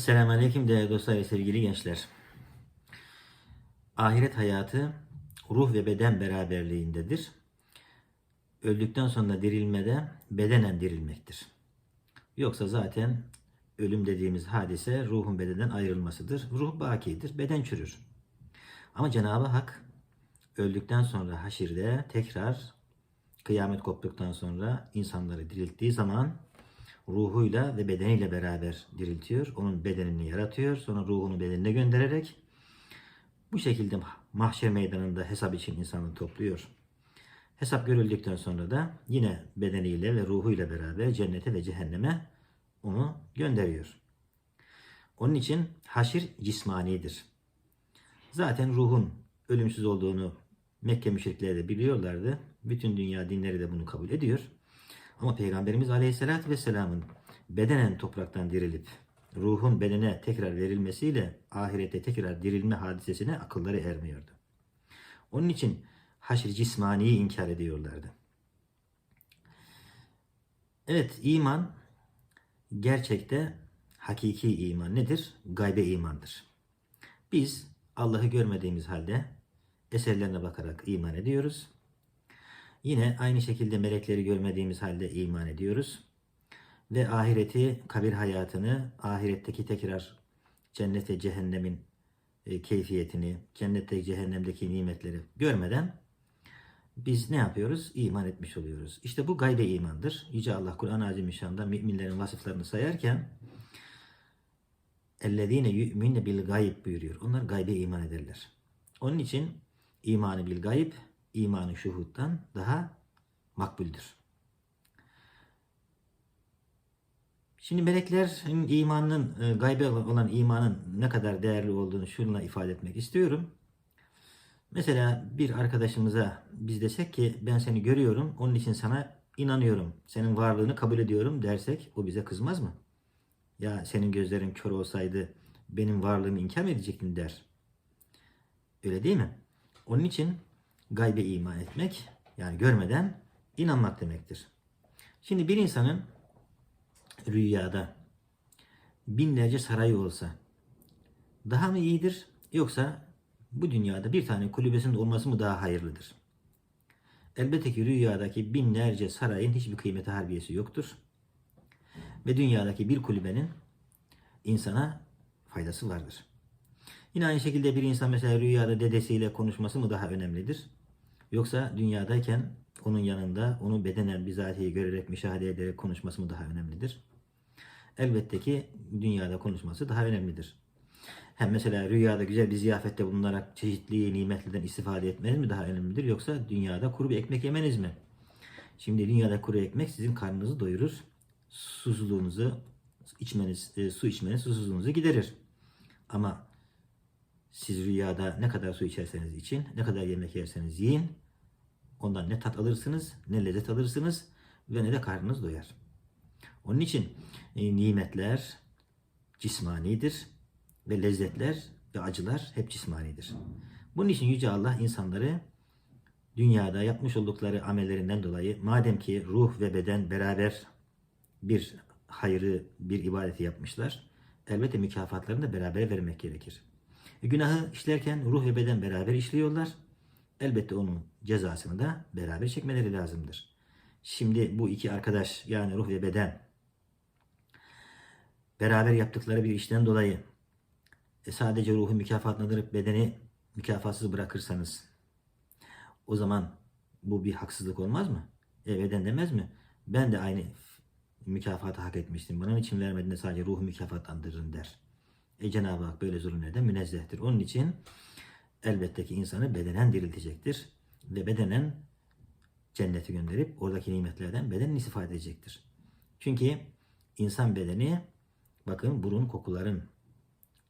Selamun Aleyküm değerli dostlar ve sevgili gençler. Ahiret hayatı ruh ve beden beraberliğindedir. Öldükten sonra dirilmede bedenen dirilmektir. Yoksa zaten ölüm dediğimiz hadise ruhun bedenden ayrılmasıdır. Ruh bakidir, beden çürür. Ama Cenab-ı Hak öldükten sonra haşirde tekrar kıyamet koptuktan sonra insanları dirilttiği zaman ruhuyla ve bedeniyle beraber diriltiyor. Onun bedenini yaratıyor. Sonra ruhunu bedenine göndererek bu şekilde mahşer meydanında hesap için insanı topluyor. Hesap görüldükten sonra da yine bedeniyle ve ruhuyla beraber cennete ve cehenneme onu gönderiyor. Onun için haşir cismanidir. Zaten ruhun ölümsüz olduğunu Mekke müşrikleri de biliyorlardı. Bütün dünya dinleri de bunu kabul ediyor. Ama Peygamberimiz Aleyhisselatü Vesselam'ın bedenen topraktan dirilip ruhun bedene tekrar verilmesiyle ahirette tekrar dirilme hadisesine akılları ermiyordu. Onun için haşr cismaniyi inkar ediyorlardı. Evet iman gerçekte hakiki iman nedir? Gaybe imandır. Biz Allah'ı görmediğimiz halde eserlerine bakarak iman ediyoruz. Yine aynı şekilde melekleri görmediğimiz halde iman ediyoruz. Ve ahireti, kabir hayatını, ahiretteki tekrar cennet ve cehennemin e, keyfiyetini, cennette cehennemdeki nimetleri görmeden biz ne yapıyoruz? İman etmiş oluyoruz. İşte bu gaybe imandır. Yüce Allah Kur'an-ı Azimüşşan'da müminlerin vasıflarını sayarken اَلَّذ۪ينَ يُؤْمِنَ bil gayb buyuruyor. Onlar gaybe iman ederler. Onun için imanı bil gayb, imanı şuhuttan daha makbuldür. Şimdi meleklerin imanının, e, gaybe olan imanın ne kadar değerli olduğunu şununla ifade etmek istiyorum. Mesela bir arkadaşımıza biz desek ki ben seni görüyorum, onun için sana inanıyorum, senin varlığını kabul ediyorum dersek o bize kızmaz mı? Ya senin gözlerin kör olsaydı benim varlığımı inkar mı edecektin der. Öyle değil mi? Onun için gaybe iman etmek yani görmeden inanmak demektir. Şimdi bir insanın rüyada binlerce sarayı olsa daha mı iyidir yoksa bu dünyada bir tane kulübesinin olması mı daha hayırlıdır? Elbette ki rüyadaki binlerce sarayın hiçbir kıymeti harbiyesi yoktur. Ve dünyadaki bir kulübenin insana faydası vardır. Yine aynı şekilde bir insan mesela rüyada dedesiyle konuşması mı daha önemlidir? Yoksa dünyadayken onun yanında onu bedenen bizatihi görerek, müşahede ederek konuşması mı daha önemlidir? Elbette ki dünyada konuşması daha önemlidir. Hem mesela rüyada güzel bir ziyafette bulunarak çeşitli nimetlerden istifade etmeniz mi daha önemlidir? Yoksa dünyada kuru bir ekmek yemeniz mi? Şimdi dünyada kuru ekmek sizin karnınızı doyurur. Susuzluğunuzu içmeniz, e, su içmeniz susuzluğunuzu giderir. Ama siz rüyada ne kadar su içerseniz için, ne kadar yemek yerseniz yiyin, ondan ne tat alırsınız, ne lezzet alırsınız ve ne de karnınız doyar. Onun için e, nimetler cismanidir ve lezzetler ve acılar hep cismanidir. Bunun için Yüce Allah insanları dünyada yapmış oldukları amellerinden dolayı madem ki ruh ve beden beraber bir hayrı, bir ibadeti yapmışlar, elbette mükafatlarını da beraber vermek gerekir. E, günahı işlerken ruh ve beden beraber işliyorlar. Elbette onun cezasını da beraber çekmeleri lazımdır. Şimdi bu iki arkadaş yani ruh ve beden beraber yaptıkları bir işten dolayı e, sadece ruhu mükafatlandırıp bedeni mükafatsız bırakırsanız o zaman bu bir haksızlık olmaz mı? E, beden demez mi? Ben de aynı mükafatı hak etmiştim. Bunun için vermediğinde sadece ruhu mükafatlandırırım der. E Cenab-ı Hak böyle zulümlerden münezzehtir. Onun için elbette ki insanı bedenen diriltecektir. Ve bedenen cennete gönderip oradaki nimetlerden bedenen istifade edecektir. Çünkü insan bedeni bakın burun kokuların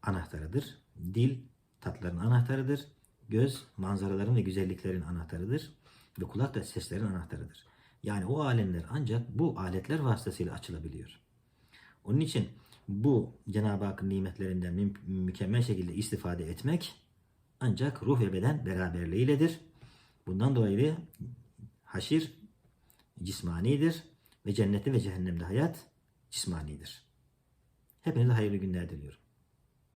anahtarıdır. Dil tatların anahtarıdır. Göz manzaraların ve güzelliklerin anahtarıdır. Ve kulak da seslerin anahtarıdır. Yani o alemler ancak bu aletler vasıtasıyla açılabiliyor. Onun için bu Cenab-ı Hakk'ın nimetlerinden mü- mükemmel şekilde istifade etmek ancak ruh ve beden beraberliğiyledir. Bundan dolayı haşir cismanidir ve cennette ve cehennemde hayat cismanidir. Hepinize hayırlı günler diliyorum.